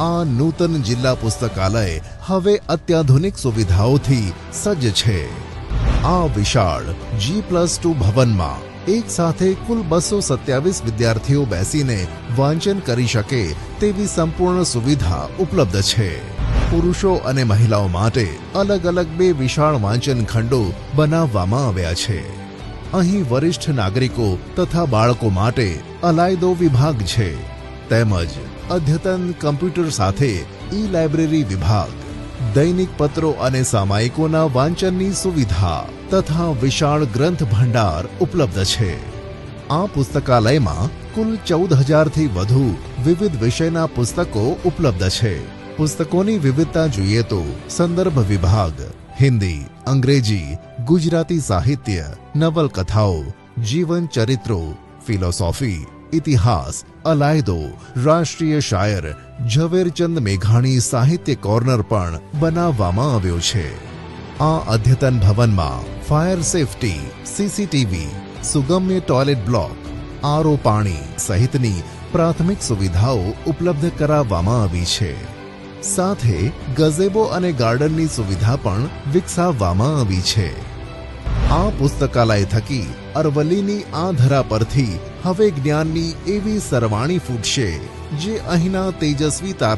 આ નૂતન જિલ્લા પુસ્તકાલય હવે અત્યાધુનિક સુવિધાઓથી સજ્જ છે. આ વિશાળ જી પ્લસ ટુ ભવનમાં એક સાથે કુલ બસો સત્યાવીસ વિદ્યાર્થીઓ બેસીને વાંચન કરી શકે તેવી સંપૂર્ણ સુવિધા ઉપલબ્ધ છે. પુરુષો અને મહિલાઓ માટે અલગ અલગ બે વિશાળ વાંચન ખંડો બનાવવામાં આવ્યા છે. અહીં વરિષ્ઠ નાગરિકો તથા બાળકો માટે અલાયદો વિભાગ છે. તેમજ અદ્યતન કમ્પ્યુટર સાથે ઈ લાઇબ્રેરી વિભાગ, દૈનિક પત્રો અને સામાયિકોના વાંચનની સુવિધા તથા વિશાળ ગ્રંથ ભંડાર ઉપલબ્ધ છે. આ પુસ્તકાલયમાં કુલ ચૌદ હજારથી વધુ વિવિધ વિષયના પુસ્તકો ઉપલબ્ધ છે. પુસ્તકોની વિવિધતા જોઈએ તો સંદર્ભ વિભાગ, હિન્દી, અંગ્રેજી, ગુજરાતી સાહિત્ય, નવલકથાઓ જીવન ચરિત્રો ફિલોસોફી ઇતિહાસ, અલાયદો, રાષ્ટ્રીય શાયર, ઝવેરચંદ મેઘાણી સાહિત્ય કોર્નર પણ બનાવવામાં આવ્યો છે. આ અદ્યતન ભવનમાં ફાયર સેફટી, સીસીટીવી, સુગમ્ય ટોયલેટ બ્લોક, આરો પાણી સહિતની પ્રાથમિક સુવિધાઓ ઉપલબ્ધ કરાવવામાં આવી છે. સાથે ગઝેબો અને ગાર્ડનની સુવિધા પણ વિકસાવવામાં આવી છે. આ પુસ્તકાલય થકી અરવલ્લીની આ ધરા પરથી હવે જ્ઞાનની એવી સરવાણી ફૂટશે જે અહીંના તેજસ્વી તાર